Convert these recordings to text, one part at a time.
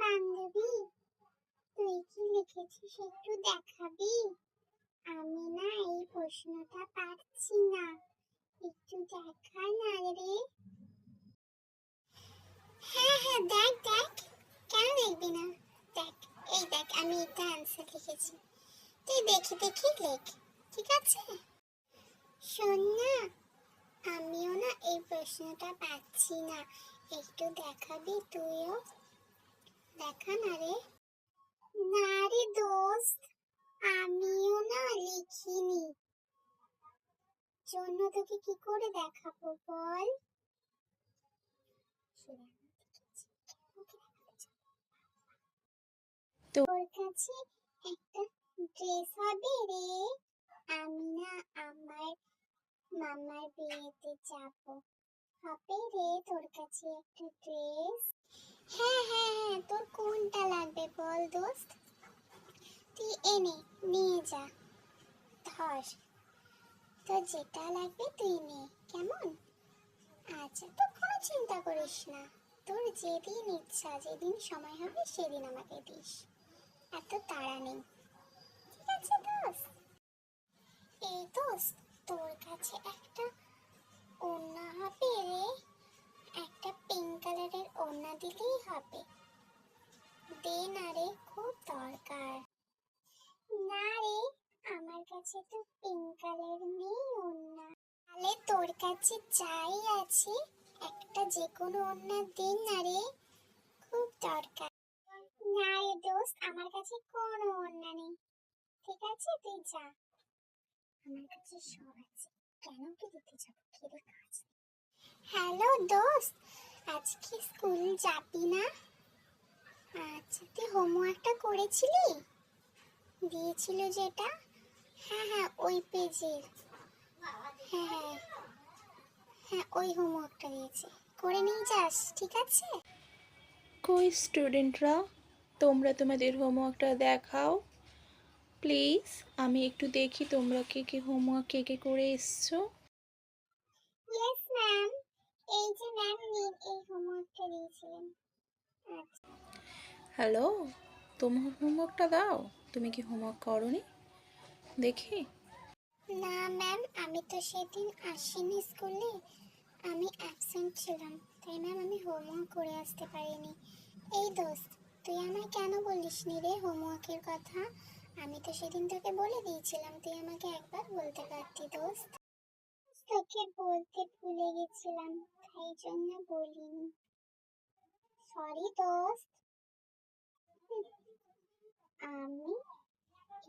বান্ধবী, তুই কি লিখেছিস একটু দেখাবি? আমি না এই প্রশ্নটা পারছি না। একটু দেখা না রে। হ্যাঁ হ্যাঁ দেখ দেখ। কেন দেখবি না? দেখ, এই দেখ, আমি এটা লিখেছি। তুই লেখ, ঠিক আছে? শোন না, আমিও না এই প্রশ্নটা পাচ্ছি না। একটু দেখাবি তুইও? দেখা না রে। না রে দোস্ত আমিও না লিখিনি। জন্য তোকে কি করে দেখাবো বল? তো- ওর কাছে একটা ড্রেস হবে রে। আমি না আমার মামার বিয়েতে যাব। হবে রে তোর কাছে একটা ড্রেস। হ্যাঁ হ্যাঁ হ্যাঁ তোর কোনটা লাগবে বল দোস্ত? তুই এনে নিয়ে যা। ধর। তোর যেটা লাগবে তুই নে, কেমন? আচ্ছা তো কোনো চিন্তা করিস না। তোর যেদিন ইচ্ছা, যেদিন সময় হবে, সেদিন আমাকে দিস। এত তাড়া নেই। ঠিক আছে দোস্ত? এই দোস্ত, তোর কাছে একটা ওড়না হবে রে। একটা পিঙ্ক কালারের দিলেই হবে। দে না রে খুব দরকার। না রে, আমার কাছে তো পিঙ্ক কালার নেই ওড়না। তাহলে তোর কাছে যাই আছে, একটা যে কোনো ওড়না দে না রে, খুব দরকার। না রে দোস্ত, আমার কাছে কোনো ওড়না নেই। ঠিক আছে, তুই যা। আমার কাছে সব আছে। কেন কি দিতে যাব? খেলে কাজ? হ্যালো দোস্ত আজকে স্কুল যাবি না? আচ্ছা তুই হোমওয়ার্কটা করেছিলি? দিয়েছিল যেটা? হ্যাঁ হ্যাঁ ওই পেজের। হ্যাঁ হ্যাঁ হ্যাঁ ওই হোমওয়ার্কটা দিয়েছে। করে নিয়ে যাস ঠিক আছে? কই স্টুডেন্টরা? তোমরা তোমাদের হোমওয়ার্কটা দেখাও। প্লিজ আমি একটু দেখি তোমরা কে কে হোমওয়ার্ক কে কে করে এসছো। ইয়েস ম্যাম এই যে ম্যাম নিন এই হোমওয়ার্কটা দিয়েছিলেন। আচ্ছা। হ্যালো তোমার হোমওয়ার্কটা দাও? তুমি কি হোমওয়ার্ক করনি? দেখি। না ম্যাম আমি তো সেদিন আসিনি স্কুলে। আমি অ্যাবসেন্ট ছিলাম তাই ম্যাম আমি হোমওয়ার্ক করে আসতে পারিনি। এই দোস্ত তুই আমায় কেন বলিস নি রে হোমওয়ার্কের কথা? আমি তো সেদিন তোকে বলে দিয়েছিলাম তুই আমাকে একবার বলতে পারতি দোস্ত। তোকে বলতে ভুলে গেছিলাম, তাই জন্য বলিনি। সরি দোস্ত। আমি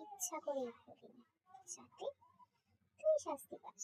ইচ্ছা করে করি যাতে তুই শাস্তি পাস।